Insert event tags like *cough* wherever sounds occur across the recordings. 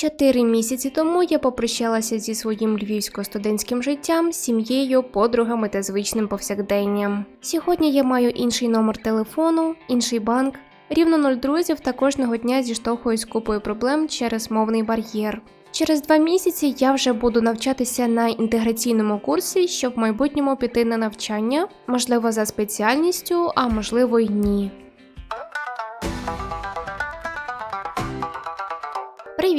Чотири місяці тому я попрощалася зі своїм львівсько-студентським життям, сім'єю, подругами та звичним повсякденням. Сьогодні я маю інший номер телефону, інший банк, рівно нуль друзів та кожного дня зіштовхуюсь купою проблем через мовний бар'єр. Через два місяці я вже буду навчатися на інтеграційному курсі, щоб в майбутньому піти на навчання, можливо, за спеціальністю, а можливо й ні.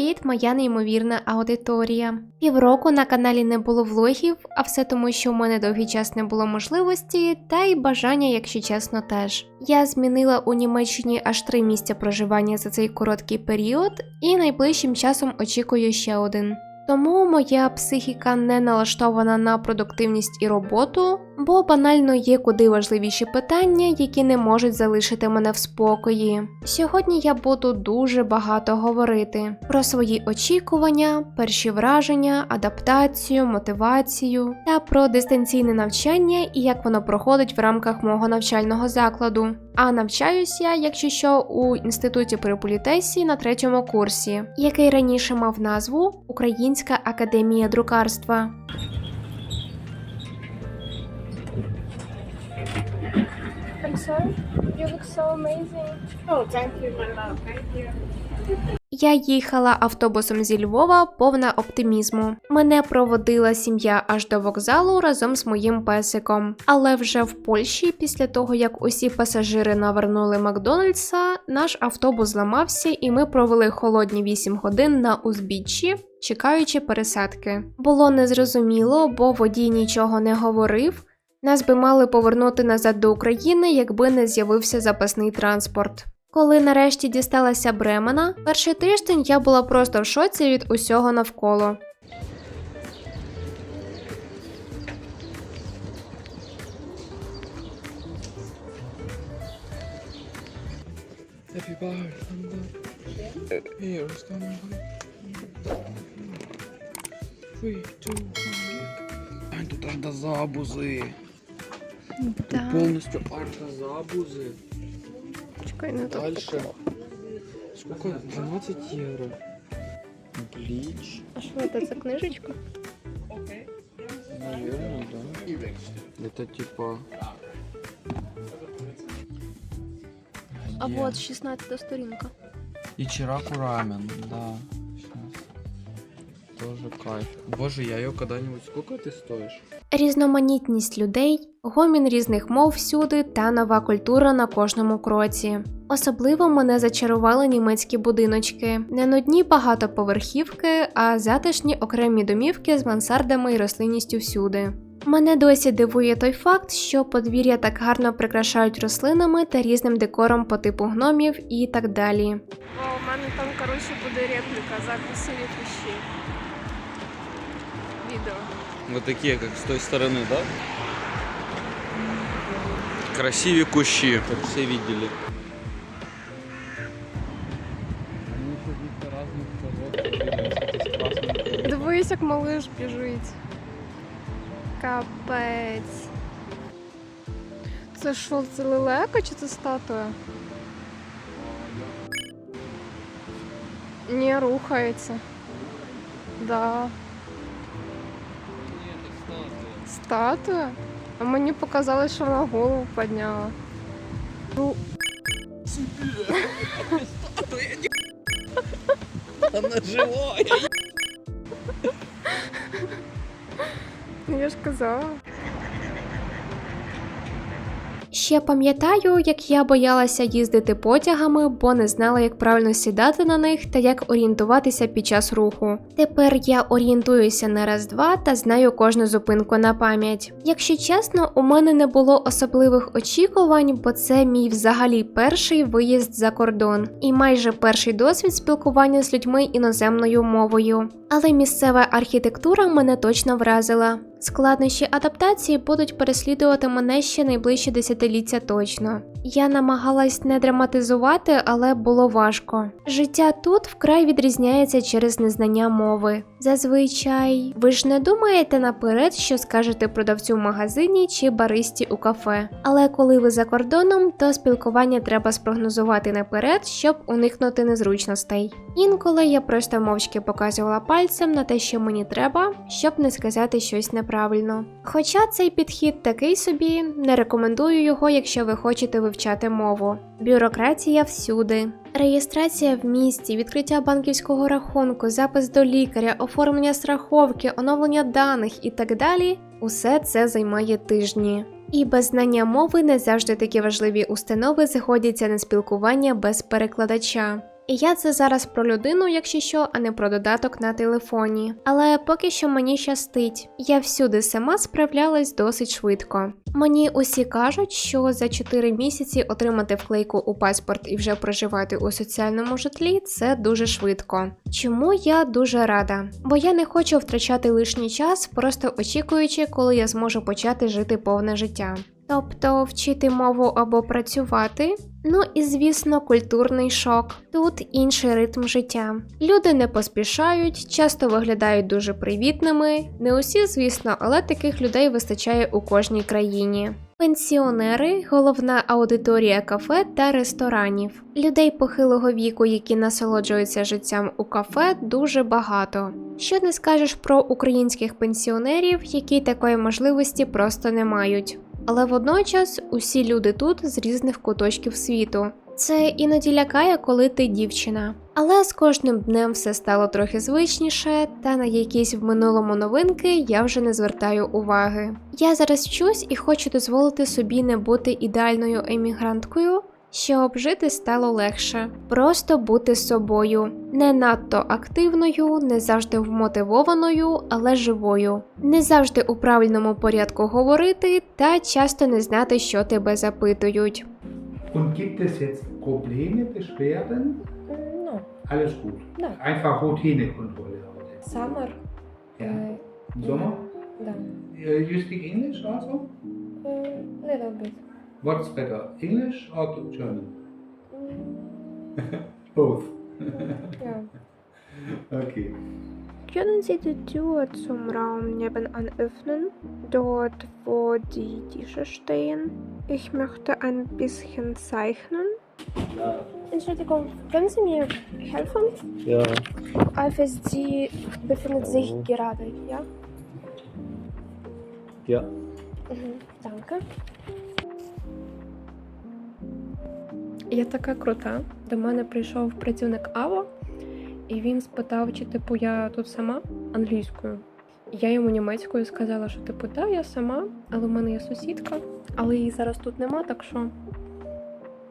Привіт, моя неймовірна аудиторія. Півроку на каналі не було влогів, а все тому, що в мене довгий час не було можливості, та й бажання, якщо чесно, теж. Я змінила у Німеччині аж три місця проживання за цей короткий період, і найближчим часом очікую ще один. Тому моя психіка не налаштована на продуктивність і роботу, бо банально є куди важливіші питання, які не можуть залишити мене в спокої. Сьогодні я буду дуже багато говорити про свої очікування, перші враження, адаптацію, мотивацію та про дистанційне навчання і як воно проходить в рамках мого навчального закладу. А навчаюсь я, якщо що, у інституті при політесі на третьому курсі, який раніше мав назву Українська академія друкарства. Я їхала автобусом зі Львова, повна оптимізму. Мене проводила сім'я аж до вокзалу разом з моїм песиком. Але вже в Польщі, після того як усі пасажири навернули Макдональдса, наш автобус зламався, і ми провели холодні 8 годин на узбіччі. Чекаючи пересадки, було незрозуміло, бо водій нічого не говорив. Нас би мали повернути назад до України, якби не з'явився запасний транспорт. Коли нарешті дісталася Бремена, перший тиждень я була просто в шоці від усього навколо. Happy bar, stand up. Here, stand up. Three, two, one. Ань, тут артозабузи. Тут повністю артозабузи. Чекай, не Дальше. Сколько? 12 євро. Бліч. А що це за книжечка? Наверное, да. Это типа... А Где? от 16 сторінка. Ичираку рамен, да. Сейчас. Тоже кайф. Боже, я ее когда-нибудь... Сколько ты стоишь? Різноманітність людей, гомін різних мов всюди та нова культура на кожному кроці. Особливо мене зачарували німецькі будиночки, не нудні багатоповерхівки, а затишні окремі домівки з мансардами і рослинністю всюди. Мене досі дивує той факт, що подвір'я так гарно прикрашають рослинами та різним декором по типу гномів і так далі. О, у мене там, коротше, буде репліка за красиві кущі. Вот такие, как с той стороны, да? Красивые кущи, как все видели. Дивись, як малиш біжить. Капець. Це що, це лелека чи це статуя? Ні, рухається. Да. Статуя? А мені показалось, що вона голову підняла. Ну, Она живая. я ж казала. Ще пам'ятаю, як я боялася їздити потягами, бо не знала, як правильно сідати на них та як орієнтуватися під час руху. Тепер я орієнтуюся на раз-два та знаю кожну зупинку на пам'ять. Якщо чесно, у мене не було особливих очікувань, бо це мій взагалі перший виїзд за кордон і майже перший досвід спілкування з людьми іноземною мовою. Але місцева архітектура мене точно вразила. Складнощі адаптації будуть переслідувати мене ще найближче десятиліття точно. Я намагалась не драматизувати, але було важко. Життя тут вкрай відрізняється через незнання мови. Зазвичай, ви ж не думаєте наперед, що скажете продавцю в магазині чи баристі у кафе. Але коли ви за кордоном, то спілкування треба спрогнозувати наперед, щоб уникнути незручностей. Інколи я просто мовчки показувала пальцем на те, що мені треба, щоб не сказати щось неправильно. Хоча цей підхід такий собі, не рекомендую його, якщо ви хочете вивчати мову. Бюрократія всюди. Реєстрація в місті, відкриття банківського рахунку, запис до лікаря, оформлення страховки, оновлення даних і так далі усе це займає тижні. І без знання мови не завжди такі важливі установи згодяться на спілкування без перекладача. І я це зараз про людину, якщо що, а не про додаток на телефоні. Але поки що мені щастить, я всюди сама справлялась досить швидко. Мені усі кажуть, що за 4 місяці отримати вклейку у паспорт і вже проживати у соціальному житлі це дуже швидко. Чому я дуже рада? Бо я не хочу втрачати лишній час, просто очікуючи, коли я зможу почати жити повне життя. Тобто вчити мову або працювати. Ну і звісно, культурний шок. Тут інший ритм життя. Люди не поспішають, часто виглядають дуже привітними. Не усі, звісно, але таких людей вистачає у кожній країні. Пенсіонери головна аудиторія кафе та ресторанів. Людей похилого віку, які насолоджуються життям у кафе, дуже багато. Що не скажеш про українських пенсіонерів, які такої можливості просто не мають. Але водночас усі люди тут з різних куточків світу. Це іноді лякає, коли ти дівчина. Але з кожним днем все стало трохи звичніше, та на якісь в минулому новинки я вже не звертаю уваги. Я зараз вчусь і хочу дозволити собі не бути ідеальною емігранткою, щоб жити стало легше. Просто бути собою, не надто активною, не завжди вмотивованою, але живою. Не завжди у правильному порядку говорити та часто не знати, що тебе запитують. Und gibt es jetzt Probleme, Beschwerden? No, Alles gut. no. Einfach Routinekontrolle heute. Summer. Ja. Uh, Sommer? да. You speak English also? Uh, little bit. What's better, English or German? Mm, *laughs* Both. yeah. okay. Können Sie die Tür zum Raum nebenan öffnen? Dort, wo die Tische stehen. Ich möchte ein bisschen zeichnen. Entschuldigung, können Sie mir helfen? Ja, die befindet sich gerade, ja? ja. Mhm, danke. Я така крута. До мене прийшов працівник Аво, і він спитав, чи типу я тут сама англійською. Я йому німецькою сказала, що типу, да, я сама, але в мене є сусідка, але її зараз тут нема, так що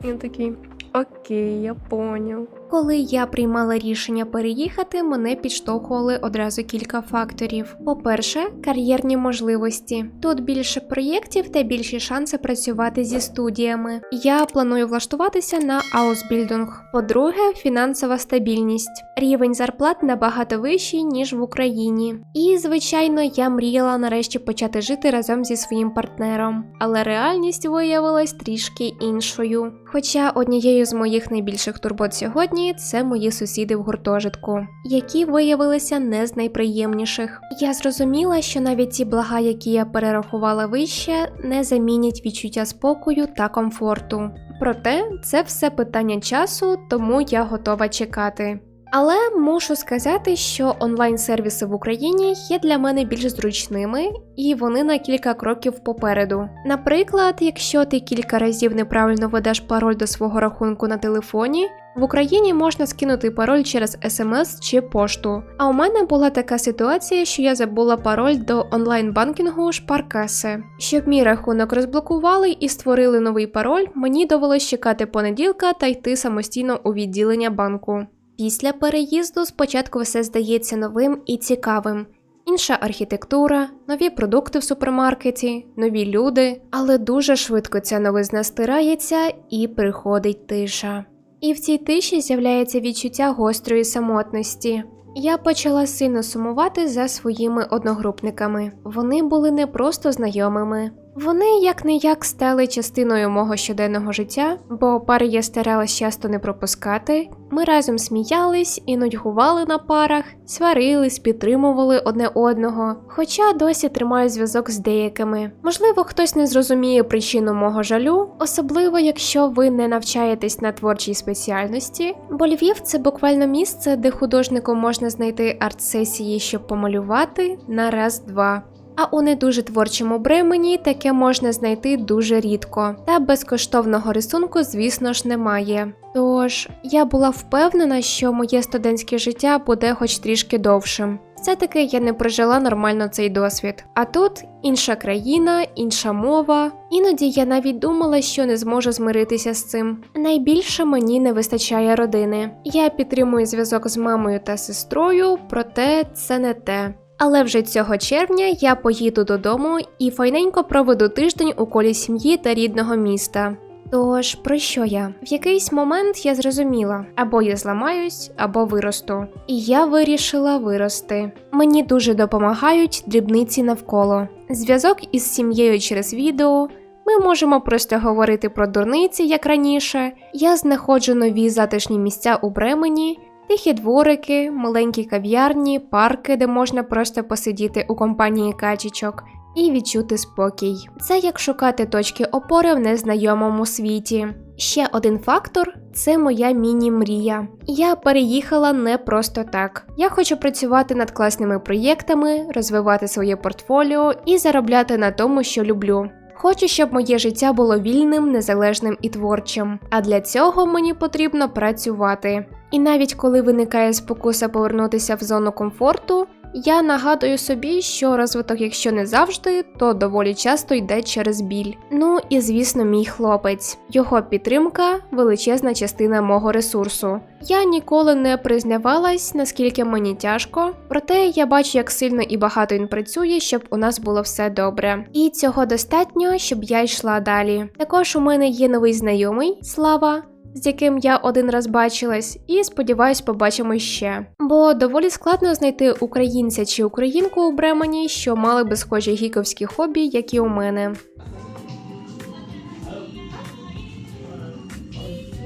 він такий: Окей, я поняв. Коли я приймала рішення переїхати, мене підштовхували одразу кілька факторів. По-перше, кар'єрні можливості. Тут більше проєктів та більші шанси працювати зі студіями. Я планую влаштуватися на Аусбільдинг. По-друге, фінансова стабільність. Рівень зарплат набагато вищий, ніж в Україні. І, звичайно, я мріяла нарешті почати жити разом зі своїм партнером. Але реальність виявилась трішки іншою. Хоча однією з моїх найбільших турбот сьогодні це мої сусіди в гуртожитку, які виявилися не з найприємніших. Я зрозуміла, що навіть ті блага, які я перерахувала вище, не замінять відчуття спокою та комфорту. Проте це все питання часу, тому я готова чекати. Але мушу сказати, що онлайн-сервіси в Україні є для мене більш зручними, і вони на кілька кроків попереду. Наприклад, якщо ти кілька разів неправильно ведеш пароль до свого рахунку на телефоні, в Україні можна скинути пароль через смс чи пошту. А у мене була така ситуація, що я забула пароль до онлайн-банкінгу Шпаркаси. Щоб мій рахунок розблокували і створили новий пароль, мені довелось чекати понеділка та йти самостійно у відділення банку. Після переїзду спочатку все здається новим і цікавим. Інша архітектура, нові продукти в супермаркеті, нові люди, але дуже швидко ця новизна стирається і приходить тиша. І в цій тиші з'являється відчуття гострої самотності. Я почала сильно сумувати за своїми одногрупниками. Вони були не просто знайомими. Вони як не як стали частиною мого щоденного життя, бо пари я старалась часто не пропускати. Ми разом сміялись і нудьгували на парах, сварились, підтримували одне одного. Хоча досі тримаю зв'язок з деякими. Можливо, хтось не зрозуміє причину мого жалю, особливо якщо ви не навчаєтесь на творчій спеціальності. Бо Львів це буквально місце, де художнику можна знайти арт-сесії, щоб помалювати на раз-два. А у не дуже творчому Бремені таке можна знайти дуже рідко, та безкоштовного рисунку, звісно ж, немає. Тож я була впевнена, що моє студентське життя буде хоч трішки довшим. Все-таки я не прожила нормально цей досвід. А тут інша країна, інша мова. Іноді я навіть думала, що не зможу змиритися з цим. Найбільше мені не вистачає родини. Я підтримую зв'язок з мамою та сестрою, проте це не те. Але вже цього червня я поїду додому і файненько проведу тиждень у колі сім'ї та рідного міста. Тож про що я? В якийсь момент я зрозуміла: або я зламаюсь, або виросту. І я вирішила вирости. Мені дуже допомагають дрібниці навколо. Зв'язок із сім'єю через відео. Ми можемо просто говорити про дурниці, як раніше. Я знаходжу нові затишні місця у Бремені, тихі дворики, маленькі кав'ярні, парки, де можна просто посидіти у компанії качечок і відчути спокій. Це як шукати точки опори в незнайомому світі. Ще один фактор це моя міні-мрія. Я переїхала не просто так. Я хочу працювати над класними проєктами, розвивати своє портфоліо і заробляти на тому, що люблю. Хочу, щоб моє життя було вільним, незалежним і творчим. А для цього мені потрібно працювати. І навіть коли виникає спокуса повернутися в зону комфорту, я нагадую собі, що розвиток, якщо не завжди, то доволі часто йде через біль. Ну і звісно, мій хлопець. Його підтримка величезна частина мого ресурсу. Я ніколи не признавалась, наскільки мені тяжко, проте я бачу, як сильно і багато він працює, щоб у нас було все добре. І цього достатньо, щоб я йшла далі. Також у мене є новий знайомий Слава з яким я один раз бачилась, і сподіваюсь, побачимо ще. Бо доволі складно знайти українця чи українку у Бремені, що мали би схожі гіковські хобі, як і у мене.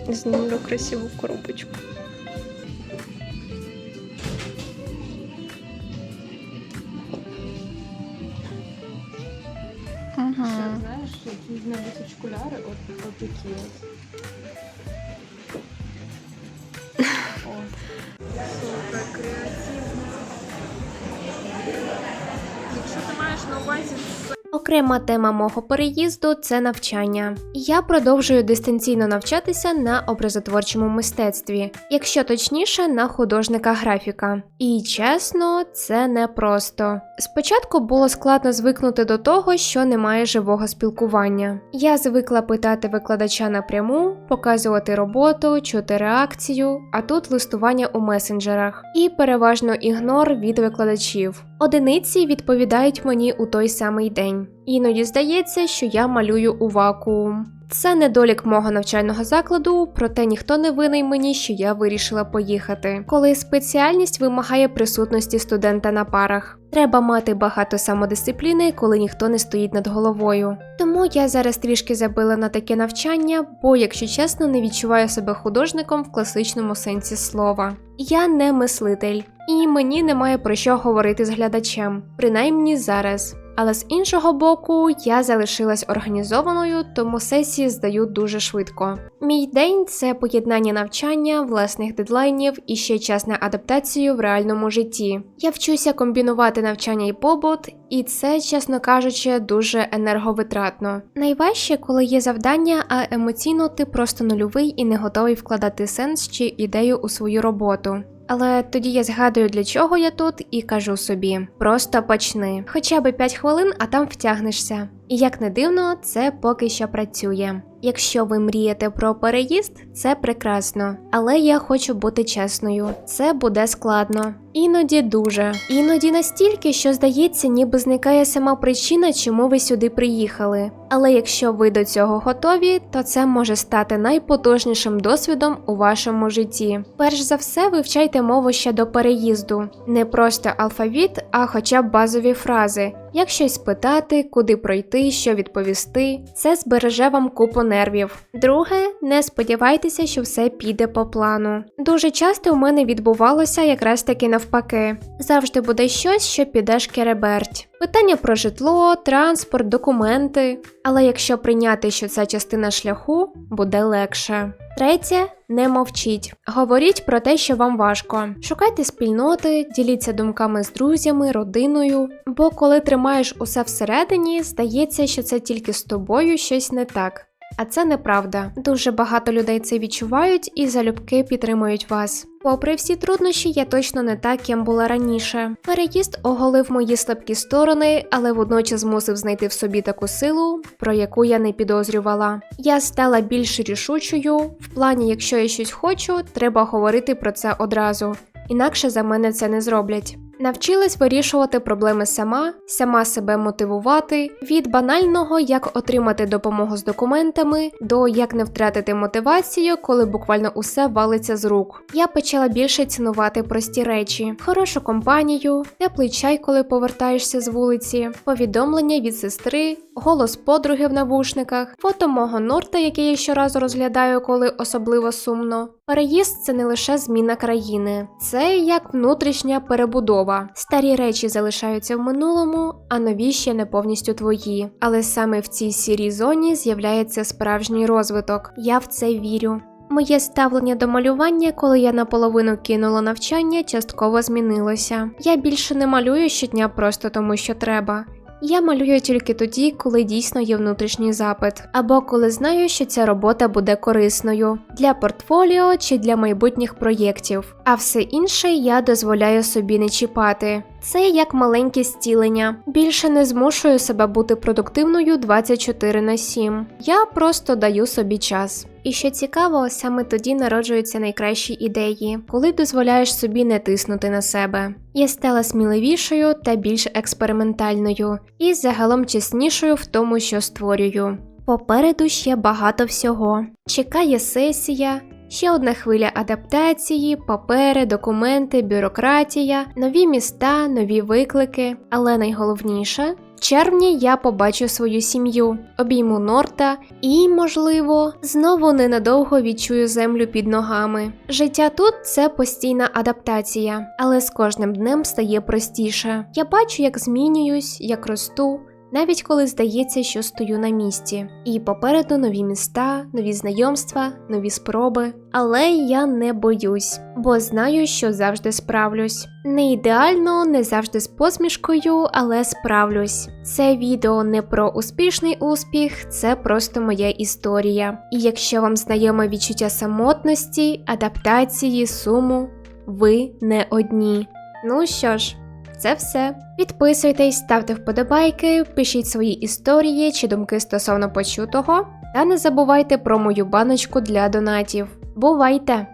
Знімлю красиву коробочку. Знаєш, які небудь очкуляри, от, от такі от. Супер креативно. Якщо ти маєш на увазі Окрема тема мого переїзду це навчання. Я продовжую дистанційно навчатися на образотворчому мистецтві, якщо точніше, на художника графіка. І чесно, це непросто. Спочатку було складно звикнути до того, що немає живого спілкування. Я звикла питати викладача напряму, показувати роботу, чути реакцію, а тут листування у месенджерах і переважно ігнор від викладачів. Одиниці відповідають мені у той самий день. Іноді здається, що я малюю у вакуум. Це недолік мого навчального закладу, проте ніхто не винний мені, що я вирішила поїхати. Коли спеціальність вимагає присутності студента на парах. Треба мати багато самодисципліни, коли ніхто не стоїть над головою. Тому я зараз трішки забила на таке навчання, бо, якщо чесно, не відчуваю себе художником в класичному сенсі слова. Я не мислитель, і мені немає про що говорити з глядачем, принаймні зараз. Але з іншого боку, я залишилась організованою, тому сесії здаю дуже швидко. Мій день це поєднання навчання, власних дедлайнів і ще час на адаптацію в реальному житті. Я вчуся комбінувати навчання і побут, і це, чесно кажучи, дуже енерговитратно. Найважче, коли є завдання, а емоційно ти просто нульовий і не готовий вкладати сенс чи ідею у свою роботу. Але тоді я згадую, для чого я тут, і кажу собі: просто почни. Хоча би 5 хвилин, а там втягнешся. І як не дивно, це поки що працює. Якщо ви мрієте про переїзд, це прекрасно. Але я хочу бути чесною, це буде складно. Іноді дуже. Іноді настільки, що здається, ніби зникає сама причина, чому ви сюди приїхали. Але якщо ви до цього готові, то це може стати найпотужнішим досвідом у вашому житті. Перш за все, вивчайте мову ще до переїзду. Не просто алфавіт, а хоча б базові фрази. Як щось спитати, куди пройти, що відповісти, це збереже вам купу нервів. Друге, не сподівайтеся, що все піде по плану. Дуже часто у мене відбувалося якраз таки навпаки. Завжди буде щось, що піде шкереберть. Питання про житло, транспорт, документи. Але якщо прийняти, що це частина шляху, буде легше. Третє, не мовчіть. Говоріть про те, що вам важко. Шукайте спільноти, діліться думками з друзями, родиною. Бо коли тримаєш усе всередині, здається, що це тільки з тобою щось не так. А це неправда. Дуже багато людей це відчувають і залюбки підтримують вас. Попри всі труднощі, я точно не та, ким була раніше. Переїзд оголив мої слабкі сторони, але водночас змусив знайти в собі таку силу, про яку я не підозрювала. Я стала більш рішучою. В плані, якщо я щось хочу, треба говорити про це одразу. Інакше за мене це не зроблять. Навчилась вирішувати проблеми сама, сама себе мотивувати від банального, як отримати допомогу з документами, до як не втратити мотивацію, коли буквально усе валиться з рук. Я почала більше цінувати прості речі: хорошу компанію, теплий чай, коли повертаєшся з вулиці, повідомлення від сестри, голос подруги в навушниках, фото мого норта, який я щоразу розглядаю, коли особливо сумно. Переїзд це не лише зміна країни, це як внутрішня перебудова. Старі речі залишаються в минулому, а нові ще не повністю твої. Але саме в цій сірій зоні з'являється справжній розвиток. Я в це вірю. Моє ставлення до малювання, коли я наполовину кинула навчання, частково змінилося. Я більше не малюю щодня просто тому, що треба. Я малюю тільки тоді, коли дійсно є внутрішній запит, або коли знаю, що ця робота буде корисною для портфоліо чи для майбутніх проєктів. А все інше я дозволяю собі не чіпати. Це як маленьке стілення. Більше не змушую себе бути продуктивною 24 на 7. Я просто даю собі час. І що цікаво, саме тоді народжуються найкращі ідеї, коли дозволяєш собі не тиснути на себе. Я стала сміливішою та більш експериментальною, і загалом чеснішою в тому, що створюю. Попереду ще багато всього. Чекає сесія, ще одна хвиля адаптації, папери, документи, бюрократія, нові міста, нові виклики. Але найголовніше червні я побачу свою сім'ю, обійму Норта і, можливо, знову ненадовго відчую землю під ногами. Життя тут це постійна адаптація, але з кожним днем стає простіше. Я бачу, як змінююсь, як росту. Навіть коли здається, що стою на місці, і попереду нові міста, нові знайомства, нові спроби. Але я не боюсь, бо знаю, що завжди справлюсь. Не ідеально, не завжди з посмішкою, але справлюсь. Це відео не про успішний успіх, це просто моя історія. І якщо вам знайоме відчуття самотності, адаптації, суму, ви не одні. Ну що ж. Це все. Підписуйтесь, ставте вподобайки, пишіть свої історії чи думки стосовно почутого, та не забувайте про мою баночку для донатів. Бувайте!